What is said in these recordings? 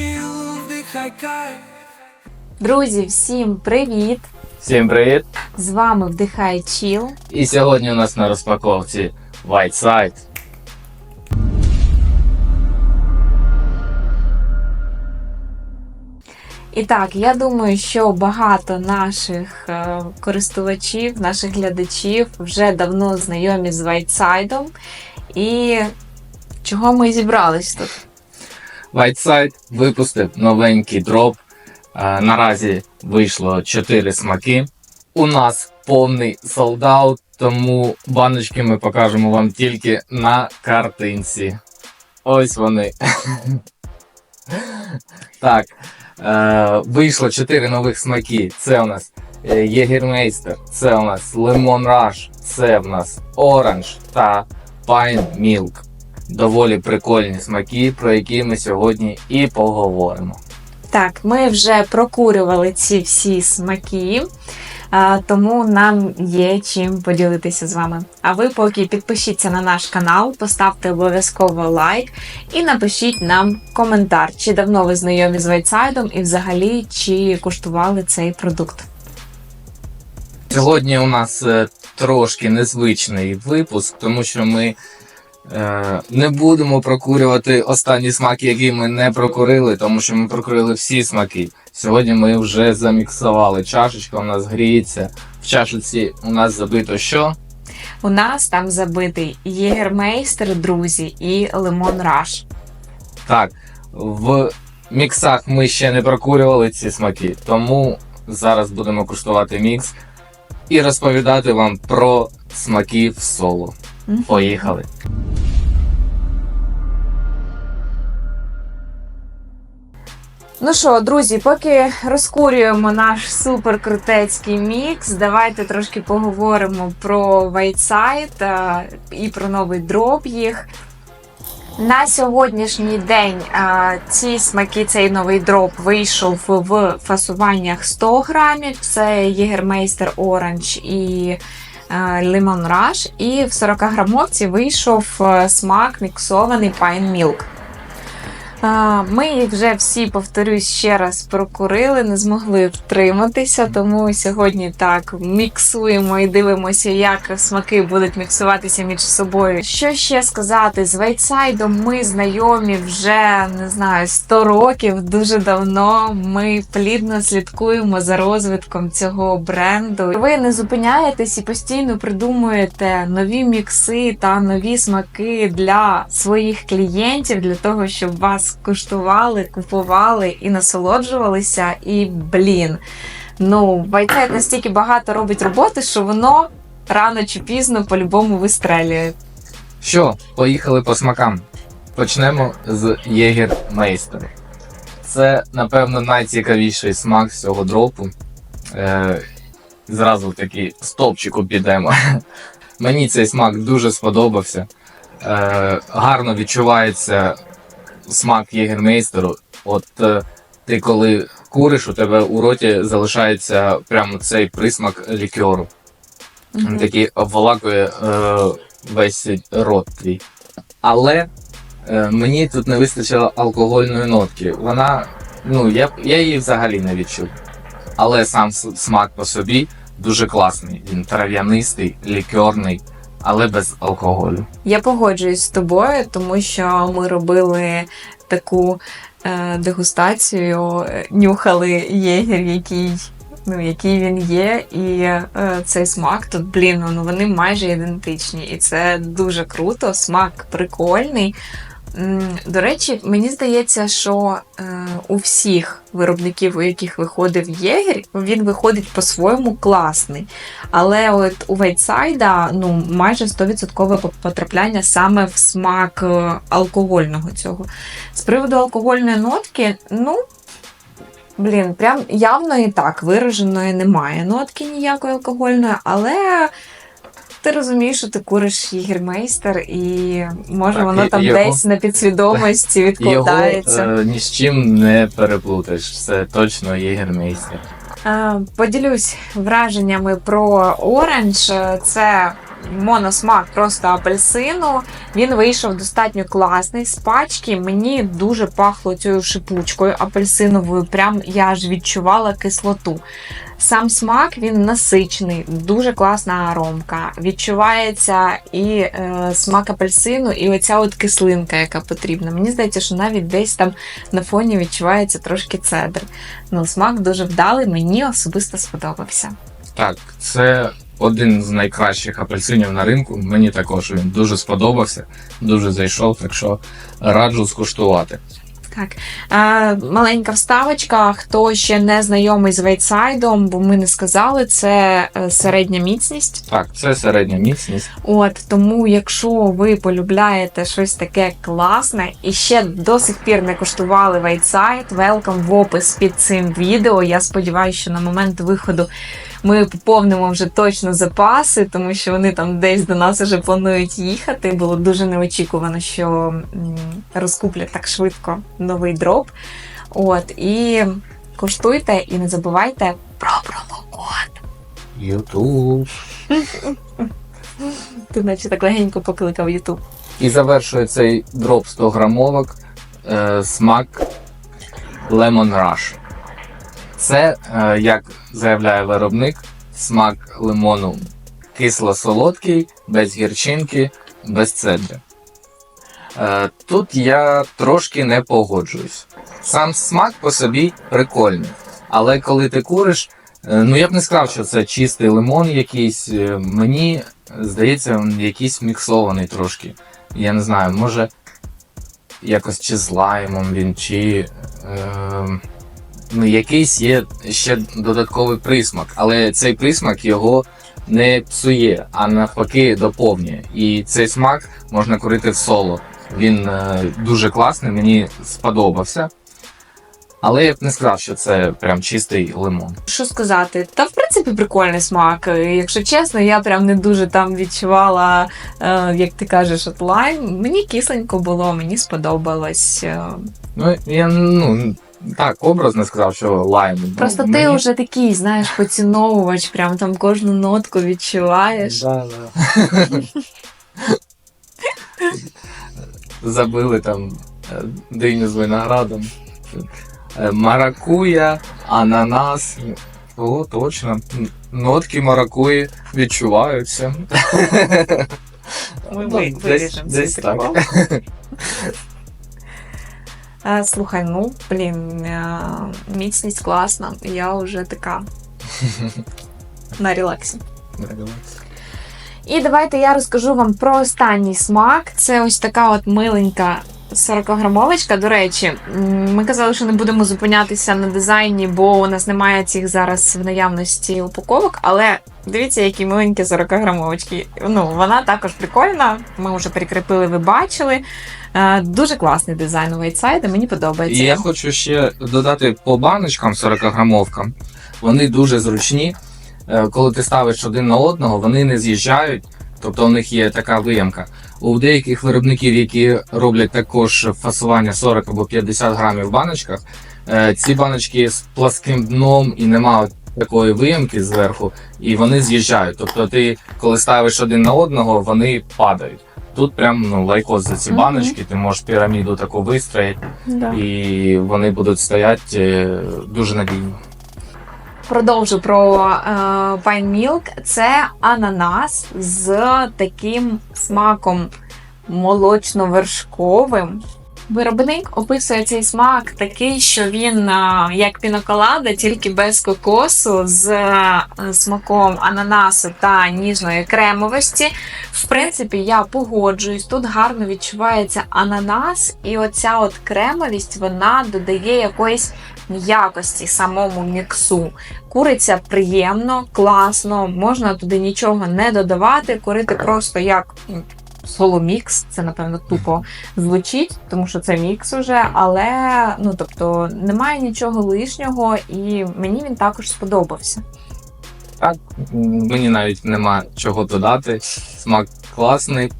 вдихай кайф. Друзі, всім привіт! Всім привіт! З вами Вдихай Чіл. І сьогодні у нас на розпаковці White Side. І так, я думаю, що багато наших е, користувачів, наших глядачів вже давно знайомі з Вайтсайдом. І чого ми зібрались тут? White Side випустив новенький дроп. Наразі вийшло 4 смаки. У нас повний солдат, тому баночки ми покажемо вам тільки на картинці. Ось вони. Так. Е, вийшло 4 нових смаки. Це у нас е, Єгермейстер, це у нас Lemon Rush, це у нас Orange та Pine Milk. Доволі прикольні смаки, про які ми сьогодні і поговоримо. Так, ми вже прокурювали ці всі смаки, тому нам є чим поділитися з вами. А ви поки підпишіться на наш канал, поставте обов'язково лайк і напишіть нам коментар, чи давно ви знайомі з Вайтсайдом і взагалі чи куштували цей продукт. Сьогодні у нас е, трошки незвичний випуск, тому що ми не будемо прокурювати останні смаки, які ми не прокурили, тому що ми прокурили всі смаки. Сьогодні ми вже заміксували. Чашечка у нас гріється. В чашечці у нас забито що? У нас там забитий Єгермейстер, друзі, і Лимон Раш. Так, в міксах ми ще не прокурювали ці смаки, тому зараз будемо куштувати мікс і розповідати вам про смаки в соло. Поїхали. Ну що, друзі, поки розкурюємо наш суперкрутецький мікс, давайте трошки поговоримо про Whiteside і про новий дроп їх. На сьогоднішній день е, ці смаки, цей новий дроп вийшов в фасуваннях 100 грамів. Це Єгермейстер Orange і Lemon Rush. І в 40 грамовці вийшов смак міксований Pine Milk. Ми їх вже всі, повторюсь, ще раз прокурили, не змогли втриматися, тому сьогодні так міксуємо і дивимося, як смаки будуть міксуватися між собою. Що ще сказати? З Вайтсайдом ми знайомі вже не знаю 100 років. Дуже давно ми плідно слідкуємо за розвитком цього бренду. Ви не зупиняєтесь і постійно придумуєте нові мікси та нові смаки для своїх клієнтів, для того, щоб вас куштували, купували і насолоджувалися. І блін, ну Вайтсайд настільки багато робить роботи, що воно рано чи пізно по-любому вистрелює. Що, поїхали по смакам. Почнемо з Єгермейстера. Це, напевно, найцікавіший смак з цього дропу. Е, зразу такий стопчику підемо. Мені цей смак дуже сподобався. Е, гарно відчувається смак Єгермейстеру. От е, ти коли куриш, у тебе у роті залишається прямо цей присмак лікеру. Він такий обволакує е, весь рот твій. Але е, мені тут не вистачило алкогольної нотки. Вона, ну, я, я її взагалі не відчув. Але сам смак по собі дуже класний. Він трав'янистий, лікерний, але без алкоголю. Я погоджуюсь з тобою, тому що ми робили таку е, дегустацію, е, нюхали єгер, який. Ну, який він є, і е, цей смак тут, блін, ну вони майже ідентичні. І це дуже круто, смак прикольний. До речі, мені здається, що е, у всіх виробників, у яких виходив єгер, він виходить по-своєму класний. Але от у Вайтсайда ну, майже 100% потрапляння саме в смак е, алкогольного цього. З приводу алкогольної нотки, ну. Блін, прям явно і так вираженої немає нотки ніякої алкогольної, але ти розумієш, що ти куриш єгермейстер, і може Так, воно і- там його- десь на підсвідомості Його відкладається. е, ні з чим не переплутаєш. Це точно Єгермейстер. Е, Поділюсь враженнями про Оранж. Це моносмак просто апельсину. Він вийшов достатньо класний. З пачки мені дуже пахло цією шипучкою апельсиновою. Прям я аж відчувала кислоту. Сам смак він насичений, дуже класна аромка. Відчувається і е, смак апельсину, і оця от кислинка, яка потрібна. Мені здається, що навіть десь там на фоні відчувається трошки цедр. Ну, смак дуже вдалий, мені особисто сподобався. Так, це один з найкращих апельсинів на ринку. Мені також він дуже сподобався, дуже зайшов, так що раджу скуштувати. Так, е, маленька вставочка. Хто ще не знайомий з вейтсайдом, бо ми не сказали, це е, середня міцність. Так, це середня міцність. От тому, якщо ви полюбляєте щось таке класне і ще до сих пір не коштували вейтсайд, велкам в опис під цим відео. Я сподіваюся, що на момент виходу ми поповнимо вже точно запаси, тому що вони там десь до нас вже планують їхати. Було дуже неочікувано, що розкуплять так швидко новий дроп. От і коштуйте і не забувайте про промокод. Ютуб. Ти наче так легенько покликав Ютуб. І завершує цей дроп 100 грамовок е, смак Lemon Rush. Це, е, як заявляє виробник, смак лимону кисло-солодкий, без гірчинки, без цедри. Е, тут я трошки не погоджуюсь. Сам смак по собі прикольний. Але коли ти куриш, е, ну я б не сказав, що це чистий лимон якийсь. Мені здається, він якийсь міксований трошки. Я не знаю, може якось чи з лаймом він, чи е, якийсь є ще додатковий присмак, але цей присмак його не псує, а навпаки доповнює. І цей смак можна курити в соло. Він е, дуже класний, мені сподобався. Але я б не сказав, що це прям чистий лимон. Що сказати? Та в принципі прикольний смак. Якщо чесно, я прям не дуже там відчувала, е, як ти кажеш, от лайм. Мені кисленько було, мені сподобалось. Е, Ну, я ну так образно сказав, що лайм. Ну, Просто ти мені- вже такий, знаєш, поціновувач, прям там кожну нотку відчуваєш. Да, да. Забили там е, диню з виноградом. Е, Маракуя, ананас. О, точно. Нотки маракуї відчуваються. Ми Ну, десь- виріжемо десь так. прикол. Е, Слухай, ну блін, е, міцність класна. Я вже така на релаксі. І давайте я розкажу вам про останній смак. Це ось така от миленька 40-грамовочка. До речі, ми казали, що не будемо зупинятися на дизайні, бо у нас немає цих зараз в наявності упаковок. Але дивіться, які миленькі 40-грамовочки. Ну, вона також прикольна. Ми вже прикріпили, ви бачили. Е, Дуже класний дизайн у Вейтсайда, мені подобається. Я хочу ще додати по баночкам 40-грамовкам. Вони дуже зручні. Е, Коли ти ставиш один на одного, вони не з'їжджають. Тобто у них є така виямка. У деяких виробників, які роблять також фасування 40 або 50 грамів в баночках, е, ці баночки з пласким дном і немає такої виямки зверху, і вони з'їжджають. Тобто ти, коли ставиш один на одного, вони падають. Тут прям ну, лайкос за ці Мгм. баночки, ти можеш піраміду таку вистроїти, Да. і вони будуть стояти е, дуже надійно. Продовжу про е, Pine Milk. Це ананас з таким смаком молочно-вершковим. Виробник описує цей смак такий, що він е, як піноколада, тільки без кокосу, з е, смаком ананасу та ніжної кремовості. В принципі, я погоджуюсь. Тут гарно відчувається ананас, і оця от кремовість вона додає якоїсь м'якості самому міксу. Куриться приємно, класно, можна туди нічого не додавати, курити просто як соломікс, це напевно тупо звучить, тому що це мікс уже, але ну тобто немає нічого лишнього, і мені він також сподобався. Так, мені навіть нема чого додати. Смак класний.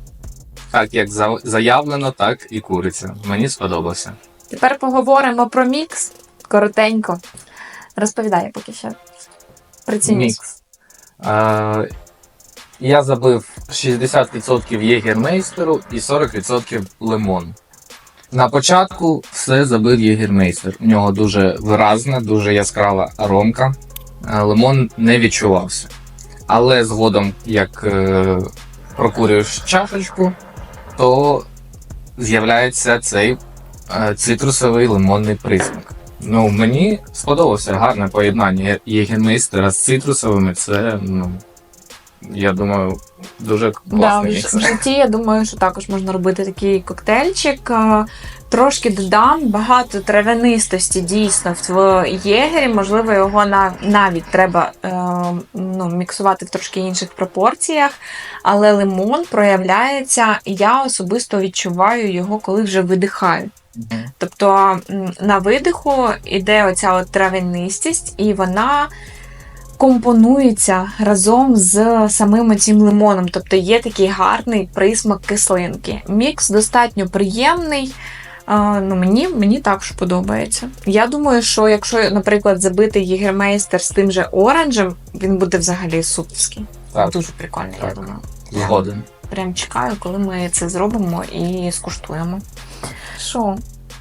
Так як заявлено, так і куриця. Мені сподобався. Тепер поговоримо про мікс коротенько. Розповідає поки що. Прицінюсь. Мікс. Е, я забив 60% єгермейстеру і 40% лимону. На початку все забив єгермейстер. У нього дуже виразна, дуже яскрава аромка. Е, Лимон не відчувався. Але згодом, як е, прокурюєш чашечку, то з'являється цей е, цитрусовий лимонний присмак. Ну, мені сподобався гарне поєднання єгермейстера з цитрусовими. Це, ну, я думаю, дуже Да, класний в, мікс. ж- в житті я думаю, що також можна робити такий коктейльчик. А, Трошки додам багато травянистості дійсно в єгері. Можливо, його на, навіть треба е, ну, міксувати в трошки інших пропорціях. Але лимон проявляється, я особисто відчуваю його, коли вже видихаю. Тобто на видиху іде оця от травянистість, і вона компонується разом з самим цим лимоном. Тобто є такий гарний присмак кислинки. Мікс достатньо приємний. А, ну, мені, мені також подобається. Я думаю, що якщо, наприклад, забити єгермейстер з тим же оранжем, він буде взагалі суперський. Так. Дуже прикольний, я думаю. Згоден. Прям чекаю, коли ми це зробимо і скуштуємо. Що,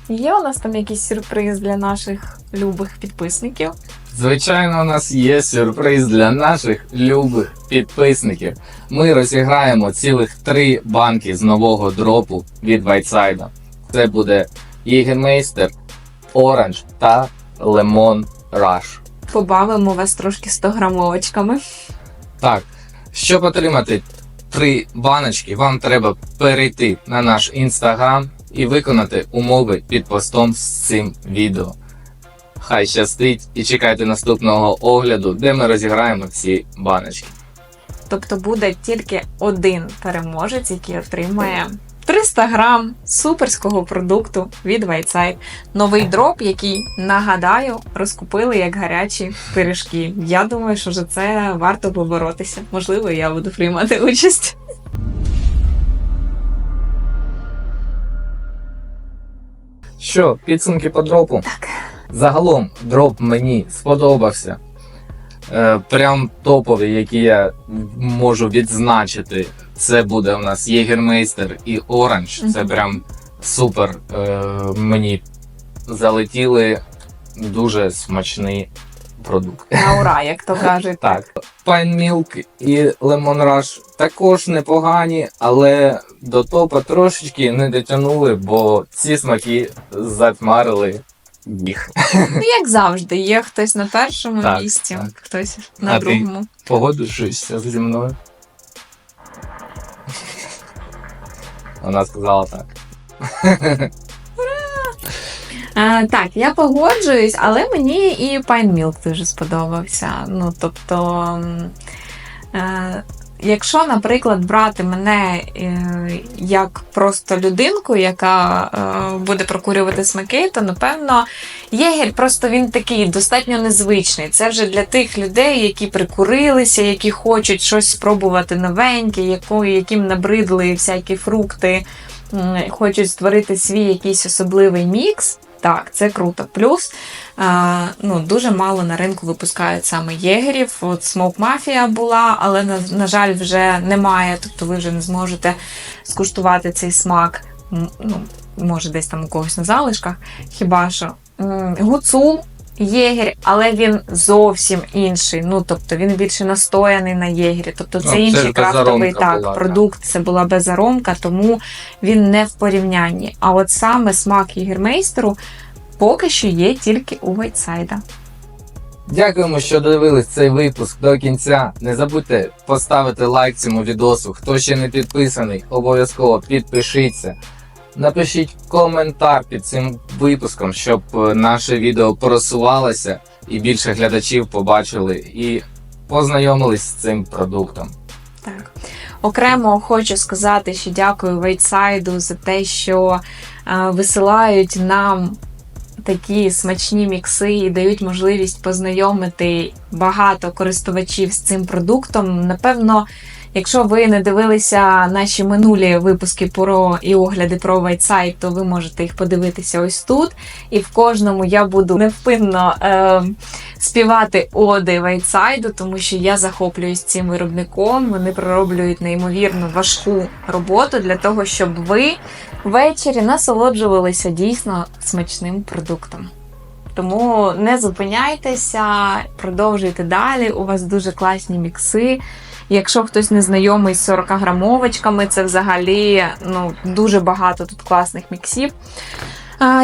є у нас там якийсь сюрприз для наших любих підписників? Звичайно, у нас є сюрприз для наших любих підписників. Ми розіграємо цілих три банки з нового дропу від Whiteside. Це буде Єгермейстер, Оранж та Лемон Rush. Побавимо вас трошки 100 грамовочками. Так, щоб отримати три баночки, вам треба перейти на наш інстаграм і виконати умови під постом з цим відео. Хай щастить і чекайте наступного огляду, де ми розіграємо ці баночки. Тобто буде тільки один переможець, який отримає 300 грам суперського продукту від Whiteside. Новий дроп, який, нагадаю, розкупили як гарячі пиріжки. Я думаю, що за це варто поборотися. Можливо, я буду приймати участь. Що, підсумки по дропу? Так. Загалом дроп мені сподобався. Е, прям топовий, який я можу відзначити. Це буде у нас Єгермейстер і Оранж. Це прям супер. Е, мені залетіли дуже смачний продукт. На ура, як то кажуть. Так, Pine Milk і Lemon Rush також непогані, але до топа трошечки не дотягнули, бо ці смаки затьмарили їх. Ну, як завжди, є хтось на першому Так, місці, так. хтось на А ти? другому. Погоджуєшся зі мною? Вона сказала так. А, так, я погоджуюсь, але мені і Milk дуже сподобався. Ну, тобто, е, якщо, наприклад, брати мене е, як просто людинку, яка е, буде прокурювати смаки, то напевно єгель просто він такий достатньо незвичний. Це вже для тих людей, які прикурилися, які хочуть щось спробувати новеньке, яким набридли всякі фрукти, хочуть створити свій якийсь особливий мікс. Так, це круто. Плюс а, ну, дуже мало на ринку випускають саме єгерів. От Smoke Mafia була, але на, на жаль, вже немає. Тобто ви вже не зможете скуштувати цей смак. Ну, може, десь там у когось на залишках. Хіба що гуцул. Єгер, але він зовсім інший. Ну тобто він більше настояний на єгері. Тобто це Ну, інший ж крафтовий так, була, продукт. Це була безаромка, тому він не в порівнянні. А от саме смак єгермейстеру поки що є тільки у Вайтсайда. Дякуємо, що дивились цей випуск до кінця. Не забудьте поставити лайк цьому відосу. Хто ще не підписаний, обов'язково підпишіться. Напишіть коментар під цим випуском, щоб е, наше відео просувалося і більше глядачів побачили і познайомились з цим продуктом. Так. Окремо хочу сказати, що дякую Вейтсайду за те, що е, висилають нам такі смачні мікси і дають можливість познайомити багато користувачів з цим продуктом. Напевно, Якщо ви не дивилися наші минулі випуски про і огляди про вайтсайт, то ви можете їх подивитися ось тут. І в кожному я буду невпинно е, співати оди вайтсайду, тому що я захоплююсь цим виробником. Вони пророблюють неймовірно важку роботу для того, щоб ви ввечері насолоджувалися дійсно смачним продуктом. Тому не зупиняйтеся, продовжуйте далі. У вас дуже класні мікси. Якщо хтось не знайомий з 40 грамовочками, це взагалі ну, дуже багато тут класних міксів.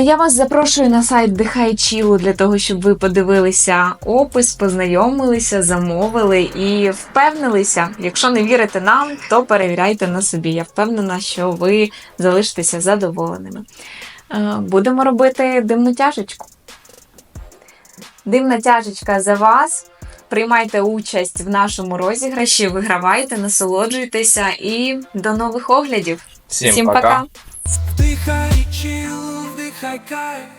Я вас запрошую на сайт Дихай Чілу для того, щоб ви подивилися опис, познайомилися, замовили і впевнилися. Якщо не вірите нам, то перевіряйте на собі. Я впевнена, що ви залишитеся задоволеними. Будемо робити димну тяжечку. Димна тяжечка за вас. Приймайте участь в нашому розіграші, вигравайте, насолоджуйтеся і до нових оглядів. Всім, Всім пока. пока. Вдихай чил, вдихай кайф